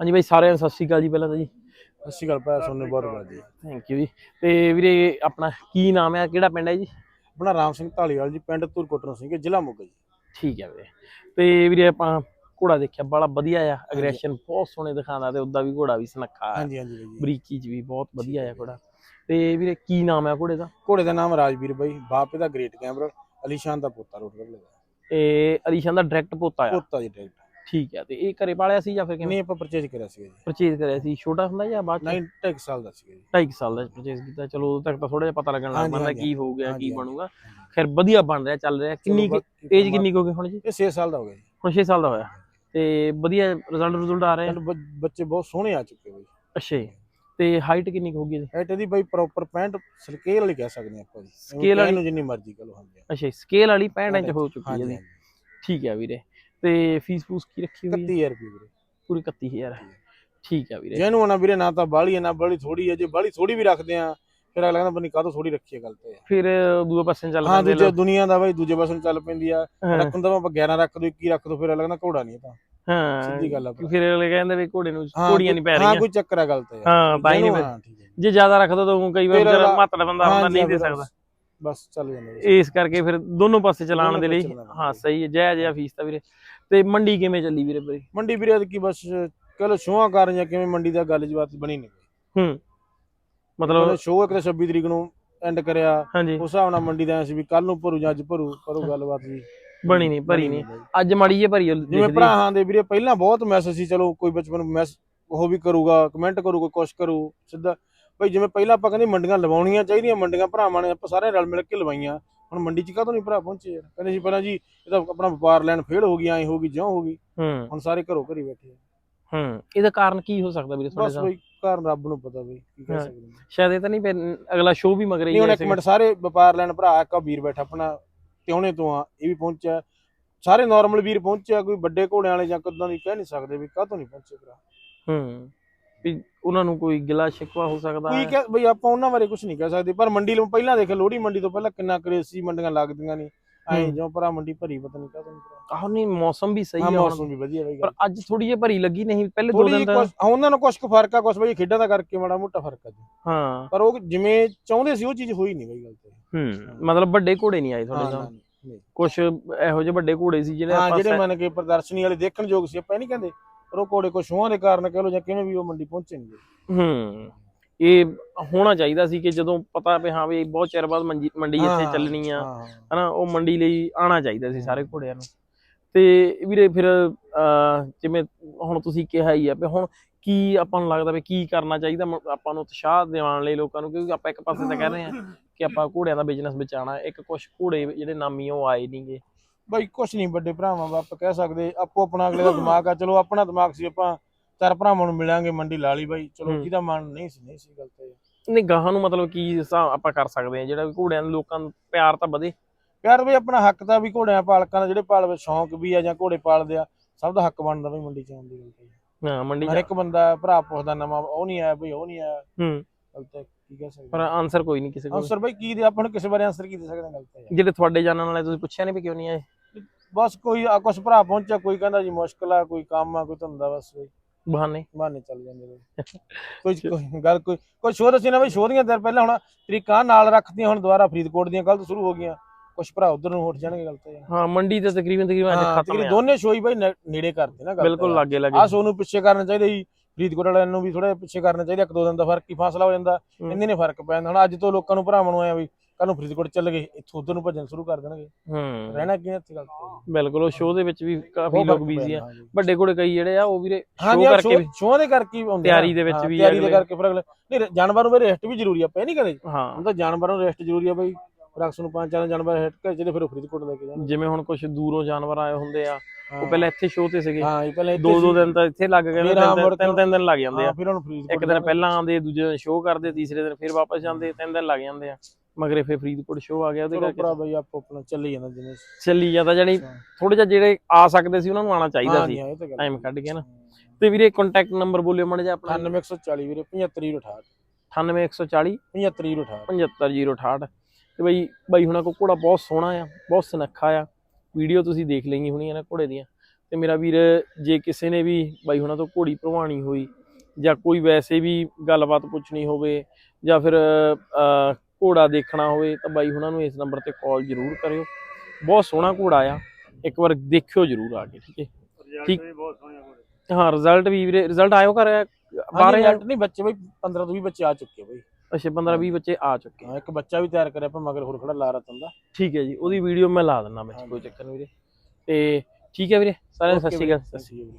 ਹਾਂਜੀ ਬਾਈ ਸਾਰਿਆਂ ਨੂੰ ਸਤਿ ਸ਼੍ਰੀ ਅਕਾਲ ਜੀ ਪਹਿਲਾਂ ਤਾਂ ਜੀ। ਸਤਿ ਸ਼੍ਰੀ ਅਕਾਲ ਭਰਾ ਸੋਨੇ ਬਹੁਤ ਬਹੁਤ ਜੀ। ਥੈਂਕ ਯੂ ਜੀ। ਤੇ ਵੀਰੇ ਆਪਣਾ ਕੀ ਨਾਮ ਹੈ? ਕਿਹੜਾ ਪਿੰਡ ਹੈ ਜੀ? ਆਪਣਾ ਰਾਮ ਸਿੰਘ ਢਾਲੀਵਾਲ ਜੀ ਪਿੰਡ ਧੁਰਕੋਟਰ ਸਿੰਘ ਜ਼ਿਲ੍ਹਾ ਮੋਗਾ ਜੀ। ਠੀਕ ਹੈ ਵੀਰੇ। ਤੇ ਵੀਰੇ ਆਪਾਂ ਘੋੜਾ ਦੇਖਿਆ ਬੜਾ ਵਧੀਆ ਆ ਅਗਰੈਸ਼ਨ ਬਹੁਤ ਸੋਹਣੇ ਦਿਖਾਉਂਦਾ ਤੇ ਉਦਾਂ ਵੀ ਘੋੜਾ ਵੀ ਸੁਨੱਖਾ ਹਾਂਜੀ ਹਾਂਜੀ ਬਾਈ ਜੀ। ਬਰੀਕੀ ਚ ਵੀ ਬਹੁਤ ਵਧੀਆ ਆ ਘੋੜਾ। ਤੇ ਵੀਰੇ ਕੀ ਨਾਮ ਹੈ ਘੋੜੇ ਦਾ? ਘੋੜੇ ਦਾ ਨਾਮ ਰਾਜਵੀਰ ਬਾਈ ਬਾਪ ਇਹਦਾ ਗ੍ਰੇਟ ਕੈਮਰਾ ਅਲੀਸ਼ਾਨ ਦਾ ਪੋਤਾ ਰੋਡ ਕਰ ਲੇਗਾ ਤੇ ਅਲੀਸ਼ਾਨ ਦਾ ਡਾਇਰੈਕਟ ਪੋਤਾ ਆ? ਪੋਤਾ ਜੀ ਡਾਇਰੈਕਟ ਠੀਕ ਹੈ ਤੇ ਇਹ ਘਰੇ ਪਾਲਿਆ ਸੀ ਜਾਂ ਫਿਰ ਕਿਵੇਂ? ਨਹੀਂ ਆਪਾਂ ਪਰਚੇਜ ਕਰਿਆ ਸੀਗਾ ਜੀ। ਪਰਚੇਜ਼ ਕਰਿਆ ਸੀ ਛੋਟਾ ਹੁੰਦਾ ਜਾਂ ਬਾਅਦ ਨਹੀਂ 2 ਸਾਲ ਦਾ ਸੀਗਾ ਜੀ। 2.5 ਸਾਲ ਦਾ ਪਰਚੇਜ਼ ਕੀਤਾ ਚਲੋ ਉਦੋਂ ਤੱਕ ਤਾਂ ਥੋੜਾ ਜਿਹਾ ਪਤਾ ਲੱਗਣ ਲੱਗ ਪੈਂਦਾ ਕੀ ਹੋ ਗਿਆ ਕੀ। ਬਣੂਗਾ। ਖੈਰ ਵਧੀਆ ਬਣ ਰਿਹਾ ਚੱਲ ਰਿਹਾ। ਕਿੰਨੀ ਏਜ ਕਿੰਨੀ ਹੋ ਗਈ ਹੁਣ ਜੀ? ਇਹ 6 ਸਾਲ ਦਾ ਹੋ ਗਿਆ ਜੀ। ਹੁਣ 6 ਸਾਲ ਦਾ ਹੋਇਆ। ਤੇ ਵਧੀਆ ਰਿਜ਼ਲਟ ਰਿਜ਼ਲਟ ਆ ਰਹੇ ਬੱਚੇ ਬਹੁਤ ਸੋਹਣੇ ਆ ਚੁੱਕੇ ਬਾਈ। ਅੱਛਾ ਜੀ। ਤੇ ਹਾਈਟ ਕਿੰਨੀ ਹੋਗੀ ਇਹਦੀ? ਹਾਈਟ ਇਹਦੀ ਬਾਈ ਪ੍ਰੋਪਰ 65 ਸਕੇਲ ਵਾਲੀ ਕਹਿ ਸਕਦੇ ਆਪਾਂ ਜੀ। Scale ਵਾਲੀ? ਨੂੰ ਜਿੰਨੀ ਮਰਜ਼ੀ ਕਹ ਲਓ ਹਾਂਜੀ। ਅੱਛਾ ਸਕੇਲ ਵਾਲੀ 65 ਇੰਚ ਹੋ ਚੁੱਕੀ ਹੈ ਇਹਦੀ ਠੀਕ ਹੈ ਵੀਰੇ। ਤੇ ਫੀਸ ਫੂਸ ਕੀ ਰੱਖੀ ਹੋਈ ਹੈ? 31000 ਰੁਪਏ ਵੀਰੇ। ਪੂਰੀ 31000 ਠੀਕ ਹੈ ਵੀਰੇ। ਜਿਹਨੂੰ ਆਣਾ ਵੀਰੇ ਨਾ ਤਾਂ ਬਾਹਲੀ ਹੈ ਨਾ ਬਾਹਲੀ ਥੋੜੀ ਹੈ। ਜੇ ਬਾਹਲੀ ਥੋੜੀ ਵੀ ਰੱਖਦੇ ਆ ਫਿਰ ਅਗਲਾ ਕਹਿੰਦਾ ਬਣੀ ਕਾਹਤੋਂ ਥੋੜੀ ਰੱਖੀ ਹੈ ਗੱਲ ਤੇ? ਫਿਰ ਦੂਏ ਪਾਸੇ ਨੂੰ ਚੱਲ ਹਾਂ ਪੈਂਦੇ ਦੂਜੇ ਲੋਕ। ਦੁਨੀਆ ਦਾ ਬਾਈ ਦੂਜੇ ਪਾਸੇ ਨੂੰ ਚੱਲ ਪੈਂਦੀ ਆ। ਹਾਂ, ਰੱਖਣ ਦਾ ਆਪਾਂ 11 ਰੱਖ ਦੋ 21 ਰੱਖ ਦੋ ਫਿਰ ਅਗਲਾ ਕਹਿੰਦਾ ਘੋੜਾ ਨਹੀਂ ਇਹ ਤਾਂ। ਹਾਂ। ਸਿੱਧੀ ਗੱਲ ਆ ਭਰਾ। ਫਿਰ ਅਗਲੇ ਕਹਿੰਦੇ ਵੀ ਘੋੜੇ ਨੂੰ ਹਾਂ, ਘੋੜੀਆਂ ਨਹੀਂ ਪੈ ਹਾਂ ਰਹੀਆਂ। ਕੋਈ ਚੱਕਰ ਆ ਗੱਲ ਤੇ। ਯਾਰ। ਹਾਂ ਹੀ ਨਹੀਂ ਠੀਕ ਹੈ। ਜੇ ਜ਼ਿਆਦਾ ਰੱਖ ਦੋ ਤਾਂ ਊਂ ਕਈ ਵਾਰ ਫਿਰ ਵਿਚਾਰਾ ਅਗਲਾ- ਮਾਤੜ ਬੰਦਾ ਹੁੰਦਾ ਹਾਂਜੀ, ਨਹੀਂ ਦੇ ਫਿਰ ਸਕਦਾ। ਬਸ ਚੱਲ ਜਾਂਦਾ ਜੀ। ਇਸ ਕਰਕੇ ਫਿਰ ਦੋਨੋਂ ਪਾਸੇ ਚਲਾਉਣ ਦੇ ਲਈ ਹਾਂ ਸਹੀ ਹੈ ਜੈ ਜੈ ਫੀਸ ਤਾਂ ਵੀਰੇ ਤੇ ਮੰਡੀ ਕਿਵੇਂ ਚੱਲੀ ਵੀਰੇ ਬਈ ਮੰਡੀ ਵੀਰੇ ਕੀ ਬਸ ਚਲੋ ਸ਼ੋਆਂ ਕਰ ਜਾਂ ਕਿਵੇਂ ਮੰਡੀ ਦਾ ਗੱਲ ਜਵਾਤ ਬਣੀ ਨਹੀਂ ਹੂੰ ਮਤਲਬ ਸ਼ੋਅ ਇੱਕ ਤਾਂ 26 ਤਰੀਕ ਨੂੰ ਐਂਡ ਕਰਿਆ ਹਾਂਜੀ ਉਸ ਹਿਸਾਬ ਨਾਲ ਮੰਡੀ ਦਾ ਐਂ ਸੀ ਵੀ ਕੱਲ ਨੂੰ ਭਰੂ ਜਾਂ ਅੱਜ ਭਰੂ ਕਰੋ ਗੱਲਬਾਤ ਜੀ ਬਣੀ ਨਹੀਂ ਭਰੀ ਨਹੀਂ ਬਾਈ। ਅੱਜ ਮਾੜੀ ਜੇ ਭਰੀ ਹੋਈ ਜਿਵੇਂ ਦਿਖਦੀ। ਭਰਾਵਾਂ ਦੇ ਵੀਰੇ ਪਹਿਲਾਂ ਬਹੁਤ ਮੈਸੇਜ ਸੀ ਚਲੋ ਕੋਈ ਬਚਪਨ ਮੈਸ ਉਹ ਵੀ ਕਰੂਗਾ ਕਮੈਂਟ ਕਰੂਗਾ ਕੁਛ ਕਰੂ ਸਿੱਧਾ ਬਈ ਜਿਵੇਂ ਪਹਿਲਾਂ ਆਪਾਂ ਕਹਿੰਦੇ ਮੰਡੀਆਂ ਲਵਾਉਣੀਆਂ ਚਾਹੀਦੀਆਂ ਮੰਡੀਆਂ ਭਰਾਵਾਂ ਨੇ ਆਪਾਂ ਸਾਰੇ ਰਲ ਮਿਲ ਕੇ ਲਵਾਈਆਂ। ਹੁਣ ਮੰਡੀ 'ਚ ਕਾਹਤੋਂ ਨਹੀਂ ਭਰਾ ਪਹੁੰਚੇ ਯਾਰ? ਕਹਿੰਦੇ ਸੀ ਪਹਿਲਾਂ ਜੀ ਇਹ ਤਾਂ ਆਪਣਾ ਵਪਾਰ ਲੈਣ ਫੇਲ ਹੋ ਗਈ ਐਂ ਹੋ ਗਈ ਜਿਉਂ ਹੋ ਗਈ। ਹੂੰ। ਹੁਣ ਸਾਰੇ ਘਰੋਂ ਘਰੀ ਬੈਠੇ ਆ। ਹੂੰ ਇਹਦਾ ਕਾਰਨ ਕੀ ਹੋ ਸਕਦਾ ਵੀਰੇ ਤੁਹਾਡੇ ਬਸ ਸਾਹਮਣੇ ਬਈ ਘਰ ਰੱਬ ਨੂੰ ਪਤਾ ਬਈ ਕੀ ਕਹਿ ਹਾਂ। ਸਕਦੇ ਹਾਂ। ਸ਼ਾਇਦ ਇਹ ਤਾਂ ਨਹੀਂ ਅਗਲਾ ਸ਼ੋਅ ਵੀ ਮਗਰ ਹੀ ਨਹੀਂ ਹੁਣ ਇੱਕ ਮਿੰਟ ਸਾਰੇ ਵਪਾਰ ਲੈਣ ਭਰਾ ਇੱਕ ਆਹ ਵੀਰ ਬੈਠਾ ਆਪਣਾ ਤਿਉਣੇ ਤੋਂ ਆ ਇਹ ਵੀ ਪਹੁੰਚਿਆ। ਸਾਰੇ ਨਾਰਮਲ ਵੀਰ ਪਹੁੰਚਿਆ ਕੋਈ ਵੱਡੇ ਘੋੜਿਆਂ ਵਾਲੇ ਜਾਂ ਕਿੱਦਾਂ ਦੀ ਕਹਿ ਨਹੀਂ ਸਕਦੇ ਵੀ ਕਾਹਤੋਂ ਨਹੀਂ ਪਹੁੰਚੇ ਭਰਾ। ਹੂੰ। ਵੀ ਉਹਨਾਂ ਨੂੰ ਕੋਈ ਗਿਲਾ ਸ਼ਿਕਵਾ ਹੋ ਸਕਦਾ ਕੋਈ ਹੈ? ਕਹਿ ਬਈ ਆਪਾਂ ਉਹਨਾਂ ਬਾਰੇ ਕੁਝ ਨਹੀਂ ਕਹਿ ਸਕਦੇ ਪਰ ਮੰਡੀ ਨੂੰ ਪਹਿਲਾਂ ਦੇਖ ਲੋਹੜੀ ਮੰਡੀ ਤੋਂ ਪਹਿਲਾਂ ਕਿੰਨਾ ਕਰੇਜ਼ ਸੀ ਮੰਡੀਆਂ ਲੱਗਦੀਆਂ ਨਹੀਂ ਐਂ ਹੂੰ। ਜਿਉਂ ਭਰਾ ਮੰਡੀ ਭਰੀ ਪਤਾ ਨਹੀਂ ਭਰਾ। ਆਹ ਨਹੀਂ ਮੌਸਮ ਵੀ ਸਹੀ ਹੈ ਹੁਣ। ਮੌਸਮ ਵੀ ਵਧੀਆ ਬਈ। ਪਰ ਅੱਜ ਥੋੜੀ ਜਿਹੀ ਭਰੀ ਲੱਗੀ ਨਹੀਂ ਪਹਿਲੇ ਦੋ ਥੋੜੀ ਦਿਨ ਤਾਂ ਉਹਨਾਂ ਨੂੰ ਕੁਝ ਕੁ ਫ਼ਰਕ ਆ ਕੁਝ ਬਈ ਖੇਡਾਂ ਦਾ ਕਰਕੇ ਮਾੜਾ ਮੋਟਾ ਫ਼ਰਕ ਆ ਜੀ। ਹਾਂ। ਪਰ ਉਹ ਜਿਵੇਂ ਚਾਹੁੰਦੇ ਸੀ ਉਹ ਚੀਜ਼ ਹੋਈ ਨਹੀਂ ਬਈ ਗੱਲ ਤੇ। ਹੂੰ ਮਤਲਬ ਵੱਡੇ ਘੋੜੇ ਨਹੀਂ ਆਏ ਹਾਂ, ਤੁਹਾਡੇ ਨਾ, ਸਾਹਮਣੇ ਨਹੀਂ। ਕੁਝ ਇਹੋ ਜਿਹੇ ਵੱਡੇ ਘੋੜੇ ਸੀ ਜਿਹੜੇ ਹਾਂ ਆਪਾਂ ਜਿਹੜੇ ਮੰਨ ਕੇ ਪ੍ਰਦਰਸ਼ਨੀ ਵਾਲੇ ਦੇਖਣ ਯੋਗ ਸੀ ਆਪਾਂ ਇਹ ਨਹੀਂ ਕਹਿੰਦੇ ਪਰ ਉਹ ਘੋੜੇ ਕੋ ਸ਼ੋਆਂ ਦੇ ਕਾਰਨ ਕਹ ਲੋ ਜਾਂ ਕਿਵੇਂ ਵੀ ਉਹ ਮੰਡੀ ਪਹੁੰਚੇ ਨਹੀਂ ਹੂੰ ਇਹ ਹੋਣਾ ਚਾਹੀਦਾ ਸੀ ਕਿ ਜਦੋਂ ਪਤਾ ਵੀ ਹਾਂ ਵੀ ਬਹੁਤ ਚਿਰ ਬਾਅਦ ਮੰਡੀ ਇੱਥੇ ਚੱਲਣੀ ਆ ਹਨਾ ਉਹ ਮੰਡੀ ਲਈ ਆਣਾ ਚਾਹੀਦਾ ਸੀ ਸਾਰੇ ਘੋੜਿਆਂ ਨੂੰ। ਤੇ ਵੀਰੇ ਫਿਰ ਜਿਵੇਂ ਹੁਣ ਤੁਸੀਂ ਕਿਹਾ ਹੀ ਆ ਵੀ ਹੁਣ ਕੀ ਆਪਾਂ ਨੂੰ ਲੱਗਦਾ ਵੀ ਕੀ ਕਰਨਾ ਚਾਹੀਦਾ ਆਪਾਂ ਨੂੰ ਉਤਸ਼ਾਹ ਦਿਵਾਉਣ ਲਈ ਲੋਕਾਂ ਨੂੰ ਕਿਉਂਕਿ ਆਪਾਂ ਇੱਕ ਪਾਸੇ ਤਾਂ ਕਹਿ ਰਹੇ ਆ ਕਿ ਆਪਾਂ ਘੋੜਿਆਂ ਦਾ ਬਿਜ਼ਨਸ ਬਚਾਉਣਾ ਇੱਕ ਕੁਝ ਘੋੜੇ ਜਿਹੜੇ ਨਾਮੀ ਉਹ ਆਏ ਨਹੀਂਗੇ ਬਾਈ ਕੁਛ ਨਹੀਂ ਵੱਡੇ ਭਰਾਵਾਂ ਦਾ ਆਪਾਂ ਕਹਿ ਸਕਦੇ ਆਪੋ ਆਪਣਾ ਅਗਲੇ ਦਾ ਦਿਮਾਗ ਆ। ਚਲੋ ਆਪਣਾ ਦਿਮਾਗ ਸੀ ਆਪਾਂ ਚਾਰ ਭਰਾਵਾਂ ਨੂੰ ਮਿਲਾਂਗੇ ਮੰਡੀ ਲਾ ਲਈ ਬਾਈ। ਚਲੋ। ਜਿਹਦਾ ਮਨ ਨਹੀਂ ਸੀ ਨਹੀਂ ਸੀ ਗੱਲ ਤੇ। ਨਹੀਂ ਗਾਹਾਂ ਨੂੰ ਮਤਲਬ ਕੀ ਹਿਸਾਬ ਆਪਾਂ ਕਰ ਸਕਦੇ ਆ ਜਿਹੜਾ ਵੀ ਘੋੜਿਆਂ ਨੂੰ ਲੋਕਾਂ ਨੂੰ ਪਿਆਰ ਤਾਂ ਵਧੇ। ਯਾਰ ਬਈ ਆਪਣਾ ਹੱਕ ਤਾਂ ਵੀ ਘੋੜਿਆਂ ਪਾਲਕਾਂ ਦਾ ਜਿਹੜੇ ਪਾਲਵੇ ਸ਼ੌਂਕ ਵੀ ਆ ਜਾਂ ਘੋੜੇ ਪਾਲਦੇ ਆ ਸਭ ਦਾ ਹੱਕ ਬਣਦਾ ਬਈ ਮੰਡੀ ਚ ਆਉਣ ਦੀ ਗੱਲ ਤੇ। ਹਾਂ ਮੰਡੀ ਹਰ ਇੱਕ ਬੰਦਾ ਭਰਾ ਪੁੱਛਦਾ ਨਵਾਂ ਉਹ ਨਹੀਂ ਆਇਆ ਬਈ ਉਹ ਨਹੀਂ ਆਇਆ। ਹੂੰ। ਗੱਲ ਤੇ ਕੀ ਕਹਿ ਸਕਦੇ। ਪਰ ਆਨਸਰ ਕੋਈ ਨਹੀਂ ਕਿਸੇ ਕੋਲ। ਆਨਸਰ ਬਈ ਕੀ ਦੇ ਆਪਾਂ ਨੂੰ ਕਿਸੇ ਬਾਰੇ ਆਨਸਰ ਕੀ ਦੇ ਸਕਦੇ ਗੱਲ ਤੇ। ਜਿਹੜੇ ਤੁਹਾਡੇ ਜਾਣਨ ਵਾਲੇ ਤੁਸੀਂ ਪੁੱਛਿਆ ਨਹੀਂ ਵੀ ਕਿਉਂ ਨਹੀਂ ਆਏ? ਬਸ ਕੋਈ ਆ ਕੁਛ ਭਰਾ ਪਹੁੰਚਿਆ ਕੋਈ ਕਹਿੰਦਾ ਜੀ ਮੁਸ਼ਕਲ ਆ ਕੋਈ ਕੰਮ ਆ ਕੋਈ ਧੰਦਾ ਬਸ ਬਈ। ਬਹਾਨੇ। ਬਹਾਨੇ ਚੱਲ ਜਾਂਦੇ ਬਈ। ਕੋਈ ਕੋਈ ਗੱਲ ਕੋਈ ਕੋਈ ਸ਼ੋਅ ਦੱਸੀ ਨਾ ਬਈ ਸ਼ੋਅ ਦੀਆਂ ਦਿਨ ਪਹਿਲਾਂ ਹੁਣ ਤਰੀਕਾਂ ਨਾਲ ਰੱਖਦੀਆਂ ਹੁਣ ਦੁਬਾਰਾ ਫਰੀਦਕੋਟ ਦੀਆਂ ਕੱਲ ਤੋਂ ਸ਼ੁਰੂ ਹੋ ਗਈਆਂ। ਕੁਛ ਭਰਾ ਉਧਰ ਨੂੰ ਉੱਠ ਜਾਣਗੇ ਗੱਲ ਤੇ। ਹਾਂ ਮੰਡੀ ਤੇ ਤਕਰੀਬਨ ਤਕਰੀਬਨ ਅੱਜ ਹਾਂ ਖਤਮ ਤਕਰੀਬਨ ਆ ਦੋਨੇ ਸ਼ੋਅ ਹੀ ਬਈ ਨੇ- ਨੇੜੇ ਕਰਤੇ ਨਾ ਗੱਲ ਬਿਲਕੁਲ ਲਾਗੇ ਆ ਲਾਗੇ ਸ਼ੋਅ ਨੂੰ ਪਿੱਛੇ ਕਰਨਾ ਚਾਹੀਦਾ ਸੀ ਫਰੀਦਕੋਟ ਵਾਲਿਆਂ ਨੂੰ ਵੀ ਥੋੜਾ ਪਿੱਛੇ ਕਰਨਾ ਚਾਹੀਦਾ ਇੱਕ ਦੋ ਦਿਨ ਦਾ ਫ਼ਰਕ ਹੀ ਫਾਸਲਾ ਹੋ ਜਾਂਦਾ। ਇੰਨੇ ਨੇ ਫ਼ਰਕ ਪੈ ਜਾਂਦਾ। ਹੁਣ ਅੱਜ ਤੋਂ ਲੋਕਾਂ ਨੂੰ ਭਰਾਵਾਂ ਨੂੰ ਆਇਆ ਵੀ ਕੱਲ ਨੂੰ ਫਰੀਦਕੋਟ ਚੱਲ ਗਏ ਇੱਥੋਂ ਉਧਰ ਨੂੰ ਭੱਜਣ ਸ਼ੁਰੂ ਕਰ ਦੇਣਗੇ। ਹੂੰ। ਰਹਿਣਾ ਕੀ ਇੱਥੇ ਗੱਲ ਤੇ? ਬਿਲਕੁਲ ਉਹ ਸ਼ੋਅ ਦੇ ਵਿੱਚ ਵੀ ਕਾਫੀ ਲੋਕ ਬੀਜ਼ੀ ਆ। ਵੱਡੇ ਘੋੜੇ ਕਈ ਜਿਹੜੇ ਆ ਉਹ ਵੀਰੇ ਸ਼ੋਅ ਕਰਕੇ ਵੀ ਸ਼ੋਅ ਦੇ ਕਰਕੇ ਹੀ ਹੁੰਦੇ ਤਿਆਰੀ। ਦੇ ਵਿੱਚ ਵੀ ਤਿਆਰੀ ਦੇ ਕਰਕੇ ਫਿਰ ਅਗਲੇ ਨਹੀਂ ਜਾਨਵਰ ਨੂੰ ਵੀ ਰੈਸਟ ਵੀ ਜ਼ਰੂਰੀ ਆ ਪੈ ਨਹੀਂ ਕਦੇ? ਹਾਂ। ਹੁਣ ਤਾਂ ਜਾਨਵਰਾਂ ਨੂੰ ਰੈਸਟ ਜ਼ਰੂਰੀ ਆ ਬਈ। ਰਕਸ ਨੂੰ ਪੰਜ ਚਾਰ ਜਾਨਵਰ ਰੈਸਟ ਕਰ ਜਿਹੜੇ ਫਿਰ ਉਹ ਫਰੀਦਕੋਟ ਲੈ ਕੇ ਜਾਣ। ਜਿਵੇਂ ਹੁਣ ਕੁਝ ਦੂਰੋਂ ਜਾਨਵਰ ਆਏ ਹੁੰਦੇ ਆ ਉਹ ਪਹਿਲਾਂ ਇੱਥੇ ਸ਼ੋਅ ਤੇ ਸੀਗੇ। ਹਾਂ ਇਹ ਪਹਿਲਾਂ ਦੋ ਦੋ। ਦਿਨ ਤਾਂ ਇੱਥੇ ਲੱਗ ਗਏ ਤਿੰਨ ਤਿੰਨ ਕੇ- ਦਿਨ ਲੱਗ ਜਾਂਦੇ ਆ। ਫਿਰ ਉਹਨੂੰ ਫਰੀਦਕੋਟ ਇੱਕ ਦਿਨ ਪਹਿਲਾਂ ਆਉਂਦੇ ਦੂਜੇ ਦਿਨ ਸ਼ੋਅ ਕਰਦੇ ਤੀਸਰੇ ਦਿਨ ਫਿਰ ਵਾਪਸ ਜਾਂਦੇ ਤਿੰਨ ਦਿਨ ਲੱਗ ਜਾਂਦੇ ਆ। ਮਗਰੇ ਫਿਰ ਫਰੀਦਕੋਟ ਸ਼ੋਅ ਆ ਗਿਆ ਉਹਦੇ ਕਰਕੇ। ਭਰਾ ਬਈ ਆਪੋ ਆਪਣਾ ਚੱਲੀ ਜਾਂਦਾ ਜਿਵੇਂ ਚੱਲੀ ਜਾਂਦਾ ਜਾਨੀ ਥੋੜੇ ਜਿਹਾ ਜਿਹੜੇ ਆ ਸਕਦੇ ਸੀ ਉਹਨਾਂ ਨੂੰ ਆਉਣਾ ਚਾਹੀਦਾ ਸੀ। ਟਾਈਮ ਕੱਢ ਕੇ ਨਾ। ਤੇ ਵੀਰੇ ਕੰਟੈਕਟ ਨੰਬਰ ਬੋਲਿਓ ਮੜ ਜਾ ਆਪਣਾ। 9140 ਵੀਰੇ 7568 98140 7568 75068 ਤੇ ਬਈ ਬਾਈ ਹੁਣਾਂ ਕੋ ਘੋੜਾ ਬਹੁਤ ਸੋਹਣਾ ਆ ਬਹੁਤ ਸੁਨੱਖਾ ਆ। ਵੀਡੀਓ ਤੁਸੀਂ ਦੇਖ ਲਈਆਂ ਹੋਣੀਆਂ ਨਾ ਘੋੜੇ ਦੀਆਂ। ਤੇ ਮੇਰਾ ਵੀਰ ਜੇ ਕਿਸੇ ਨੇ ਵੀ ਬਾਈ ਹੁਣਾਂ ਤੋਂ ਘੋੜੀ ਭਰਵਾਣੀ ਹੋਈ ਜਾਂ ਕੋਈ ਵੈਸੇ ਵੀ ਗੱਲਬਾਤ ਪੁੱਛਣੀ ਹੋਵੇ ਜਾਂ ਫਿਰ ਘੋੜਾ ਦੇਖਣਾ ਹੋਵੇ ਤਾਂ ਬਾਈ ਹੁਣਾਂ ਨੂੰ ਇਸ ਨੰਬਰ ਤੇ ਕਾਲ ਜ਼ਰੂਰ ਕਰਿਓ। ਬਹੁਤ ਸੋਹਣਾ ਘੋੜਾ ਆ। ਇੱਕ ਵਾਰ ਦੇਖਿਓ ਜ਼ਰੂਰ ਆ ਕੇ ਠੀਕ ਹੈ? ਠੀਕ। ਰਿਜ਼ਲਟ ਵੀ ਬਹੁਤ ਸੋਹਣੇ ਹਾਂ ਰਿਜ਼ਲਟ ਵੀ ਵੀਰੇ ਰਿਜ਼ਲਟ ਆਇਓ ਕਰ ਬਾਰੇ 12000 ਨਹੀਂ ਬੱਚੇ ਬਈ 15 ਤੋਂ 20 ਬੱਚੇ ਆ ਚੁੱਕੇ ਬਈ। ਅੱਛਾ 15 20 ਬੱਚੇ ਆ ਚੁੱਕੇ। ਹਾਂ ਇੱਕ ਬੱਚਾ ਵੀ ਤਿਆਰ ਕਰਿਆ ਆਪਾਂ ਮਗਰ ਹੋਰ ਖੜਾ ਲਾ ਰਤਨ ਦਾ ਠੀਕ ਹੈ ਜੀ ਉਹਦੀ ਵੀਡੀਓ ਮੈਂ ਲਾ ਦਿੰਦਾ ਵਿੱਚ। ਕੋਈ ਚੱਕਰ ਨਹੀਂ ਵੀਰੇ। ਤੇ ਠੀਕ ਹੈ ਵੀਰੇ ਸਾਰਿਆਂ ਨੂੰ ਸਤਿ ਸ਼੍ਰੀ ਅਕਾਲ ਸਤਿ ਸ਼੍ਰੀ ਅਕਾਲ।